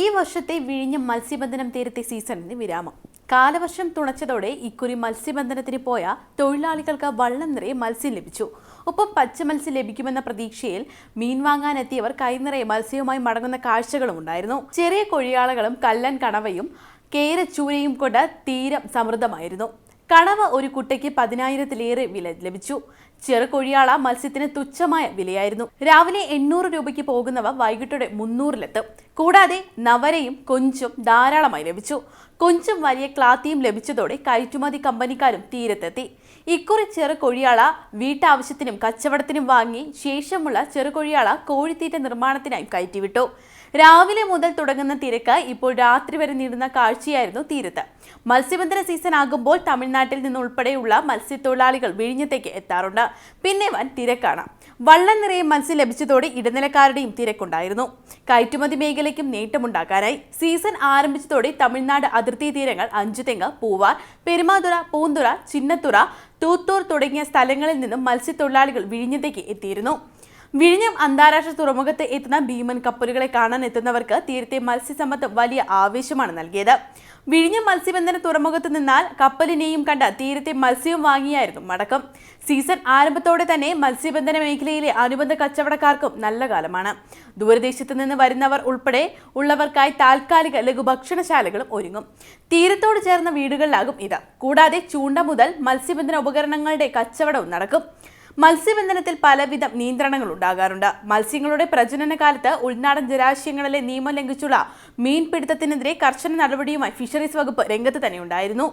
ഈ വർഷത്തെ വിഴിഞ്ഞം മത്സ്യബന്ധനം തീരത്തെ സീസണിന് വിരാമം. കാലവർഷം തുണച്ചതോടെ ഇക്കുറി മത്സ്യബന്ധനത്തിന് പോയ തൊഴിലാളികൾക്ക് വള്ളം നിറയെ മത്സ്യം ലഭിച്ചു. ഒപ്പം പച്ച മത്സ്യം ലഭിക്കുമെന്ന പ്രതീക്ഷയിൽ മീൻ വാങ്ങാനെത്തിയവർ കൈനിറയെ മത്സ്യവുമായി മടങ്ങുന്ന കാഴ്ചകളും ഉണ്ടായിരുന്നു. ചെറിയ കൊഴിയാളകളും കല്ലൻ കണവയും കേരച്ചൂരയും കൊണ്ട് തീരം സമൃദ്ധമായിരുന്നു. കണവ ഒരു കുട്ടയ്ക്ക് പതിനായിരത്തിലേറെ വില ലഭിച്ചു. ചെറുകൊഴിയാള മത്സ്യത്തിന് തുച്ഛമായ വിലയായിരുന്നു. രാവിലെ എണ്ണൂറ് രൂപയ്ക്ക് പോകുന്നവ വൈകിട്ടോടെ മുന്നൂറിലെത്തും. കൂടാതെ നവരയും കൊഞ്ചും ധാരാളമായി ലഭിച്ചു. കൊഞ്ചും വലിയ ക്ലാത്തിയും ലഭിച്ചതോടെ കയറ്റുമതി കമ്പനിക്കാരും തീരത്തെത്തി. ഇക്കുറി ചെറുകൊഴിയാള വീട്ടാവശ്യത്തിനും കച്ചവടത്തിനും വാങ്ങി ശേഷമുള്ള ചെറുകൊഴിയാള കോഴിത്തീറ്റ നിർമ്മാണത്തിനായി കയറ്റിവിട്ടു. രാവിലെ മുതൽ തുടങ്ങുന്ന തിരക്ക് ഇപ്പോൾ രാത്രി വരെ നീളുന്ന കാഴ്ചയായിരുന്നു തീരത്ത്. മത്സ്യബന്ധന സീസൺ ആകുമ്പോൾ തമിഴ്നാട്ടിൽ നിന്നുൾപ്പെടെയുള്ള മത്സ്യത്തൊഴിലാളികൾ വിഴിഞ്ഞത്തേക്ക് എത്താറുണ്ട്. പിന്നെ വൻ തിരക്കാണ്. വള്ളം നിറയെ മത്സ്യം ലഭിച്ചതോടെ ഇടനിലക്കാരുടെയും തിരക്കുണ്ടായിരുന്നു. കയറ്റുമതി മേഖലയ്ക്കും നേട്ടമുണ്ടാക്കാനായി സീസൺ ആരംഭിച്ചതോടെ തമിഴ്നാട് അതിർത്തി തീരങ്ങൾ അഞ്ചുതെങ്ങ് പൂവാർ പെരുമാതുറ പൂന്തുറ ചിന്നത്തുറ തൂത്തൂർ തുടങ്ങിയ സ്ഥലങ്ങളിൽ നിന്നും മത്സ്യത്തൊഴിലാളികൾ വിഴിഞ്ഞത്തേക്ക് എത്തിയിരുന്നു. വിഴിഞ്ഞം അന്താരാഷ്ട്ര തുറമുഖത്ത് എത്തുന്ന ഭീമൻ കപ്പലുകളെ കാണാൻ എത്തുന്നവർക്ക് തീരത്തെ മത്സ്യസമ്പത്ത് വലിയ ആവേശമാണ് നൽകിയത്. വിഴിഞ്ഞം മത്സ്യബന്ധന തുറമുഖത്ത് നിന്നാൽ കപ്പലിനെയും കണ്ട തീരത്തെ മത്സ്യവും വാങ്ങിയായിരുന്നു മടക്കം. സീസൺ ആരംഭത്തോടെ തന്നെ മത്സ്യബന്ധന മേഖലയിലെ അനുബന്ധ കച്ചവടക്കാർക്കും നല്ല കാലമാണ്. ദൂരദേശത്ത് നിന്ന് വരുന്നവർ ഉൾപ്പെടെ ഉള്ളവർക്കായി താൽക്കാലിക ലഘുഭക്ഷണശാലകളും ഒരുങ്ങും. തീരത്തോട് ചേർന്ന വീടുകളിലാകും ഇത്. കൂടാതെ ചൂണ്ട മുതൽ മത്സ്യബന്ധന ഉപകരണങ്ങളുടെ കച്ചവടവും നടക്കും. മത്സ്യബന്ധനത്തിൽ പലവിധ നിയന്ത്രണങ്ങൾ ഉണ്ടാകാറുണ്ട്. മത്സ്യങ്ങളുടെ പ്രജനന കാലത്ത് ഉൾനാടൻ ജലാശയങ്ങളിലെ നിയമം ലംഘിച്ചുള്ള മീൻപിടുത്തത്തിനെതിരെ കർശന നടപടിയുമായി ഫിഷറീസ് വകുപ്പ് രംഗത്ത് തന്നെ ഉണ്ടായിരുന്നു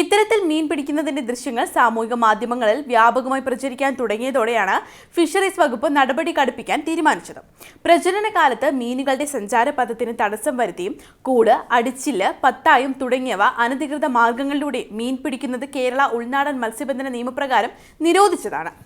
ഇത്തരത്തിൽ മീൻ പിടിക്കുന്നതിന്റെ ദൃശ്യങ്ങൾ സാമൂഹിക മാധ്യമങ്ങളിൽ വ്യാപകമായി പ്രചരിക്കാൻ തുടങ്ങിയതോടെയാണ് ഫിഷറീസ് വകുപ്പ് നടപടി കടുപ്പിക്കാൻ തീരുമാനിച്ചത്. പ്രജനന കാലത്ത് മീനുകളുടെ സഞ്ചാരപഥത്തിന് തടസ്സം വരുത്തിയും കൂട് അടിച്ചിൽ പത്തായും തുടങ്ങിയവ അനധികൃത മാർഗങ്ങളിലൂടെ മീൻ പിടിക്കുന്നത് കേരള ഉൾനാടൻ മത്സ്യബന്ധന നിയമപ്രകാരം നിരോധിച്ചതാണ്.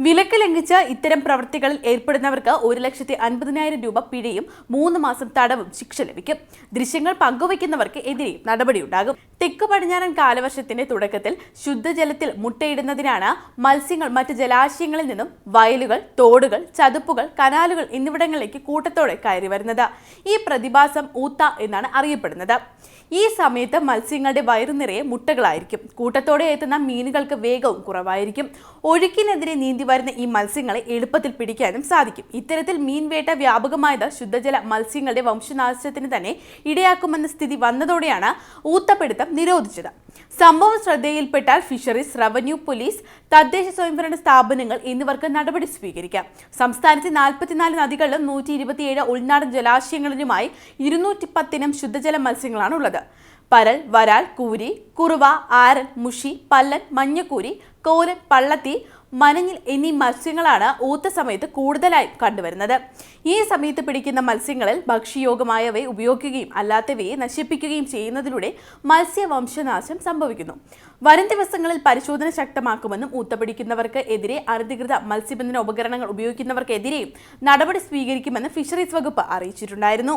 വിലക്ക് ലംഘിച്ച ഇത്തരം പ്രവൃത്തികളിൽ ഏർപ്പെടുന്നവർക്ക് ഒരു ലക്ഷത്തി അൻപതിനായിരം രൂപ പിഴയും മൂന്ന് മാസം തടവും ശിക്ഷ ലഭിക്കും. ദൃശ്യങ്ങൾ പങ്കുവയ്ക്കുന്നവർക്ക് എതിരെ നടപടിയുണ്ടാകും. തെക്ക് പടിഞ്ഞാറൻ കാലവർഷത്തിന്റെ തുടക്കത്തിൽ ശുദ്ധജലത്തിൽ മുട്ടയിടുന്നതിനാണ് മത്സ്യങ്ങൾ മറ്റ് ജലാശയങ്ങളിൽ നിന്നും വയലുകൾ തോടുകൾ ചതുപ്പുകൾ കനാലുകൾ എന്നിവിടങ്ങളിലേക്ക് കൂട്ടത്തോടെ കയറി വരുന്നത്. ഈ പ്രതിഭാസം ഊത്ത എന്നാണ് അറിയപ്പെടുന്നത്. ഈ സമയത്ത് മത്സ്യങ്ങളുടെ വയറു നിറയെ മുട്ടകളായിരിക്കും. കൂട്ടത്തോടെ എത്തുന്ന മീനുകൾക്ക് വേഗവും കുറവായിരിക്കും. ഒഴുക്കിനെതിരെ നീന്തി വരുന്ന ഈ മത്സ്യങ്ങളെ എളുപ്പത്തിൽ പിടിക്കാനും സാധിക്കും. ഇത്തരത്തിൽ മീൻവേട്ട വ്യാപകമായത് ശുദ്ധജല മത്സ്യങ്ങളുടെ വംശനാശത്തിന് തന്നെ ഇടയാക്കുമെന്ന സ്ഥിതി വന്നതോടെയാണ് ഊത്തപ്പിടുത്തം നിരോധിച്ചത്. സംഭവം ശ്രദ്ധയിൽപ്പെട്ടാൽ ഫിഷറീസ് റവന്യൂ പോലീസ് തദ്ദേശ സ്വയംഭരണ സ്ഥാപനങ്ങൾ എന്നിവർക്ക് നടപടി സ്വീകരിക്കാം. സംസ്ഥാനത്തെ നാൽപ്പത്തിനാല് നദികളിലും നൂറ്റി ഇരുപത്തിയേഴ് ഉൾനാടൻ ജലാശയങ്ങളിലുമായി ഇരുന്നൂറ്റി പത്തിനം ശുദ്ധജല മത്സ്യങ്ങളാണ് ഉള്ളത് പരൽ വരാൽ കൂരി കുറുവ ആരൻ മുഷി പല്ലൻ മഞ്ഞക്കൂരി കോലൻ പള്ളത്തി മനഞ്ഞിൽ എന്നീ മത്സ്യങ്ങളാണ് ഊത്ത സമയത്ത് കൂടുതലായി കണ്ടുവരുന്നത്. ഈ സമയത്ത് പിടിക്കുന്ന മത്സ്യങ്ങളിൽ ഭക്ഷ്യയോഗമായവയെ ഉപയോഗിക്കുകയും അല്ലാത്തവയെ നശിപ്പിക്കുകയും ചെയ്യുന്നതിലൂടെ മത്സ്യവംശനാശം സംഭവിക്കുന്നു. വരും ദിവസങ്ങളിൽ പരിശോധന ശക്തമാക്കുമെന്നും ഊത്ത പിടിക്കുന്നവർക്ക് എതിരെ അനധികൃത മത്സ്യബന്ധന ഉപകരണങ്ങൾ ഉപയോഗിക്കുന്നവർക്കെതിരെയും നടപടി സ്വീകരിക്കുമെന്ന് ഫിഷറീസ് വകുപ്പ് അറിയിച്ചിട്ടുണ്ടായിരുന്നു.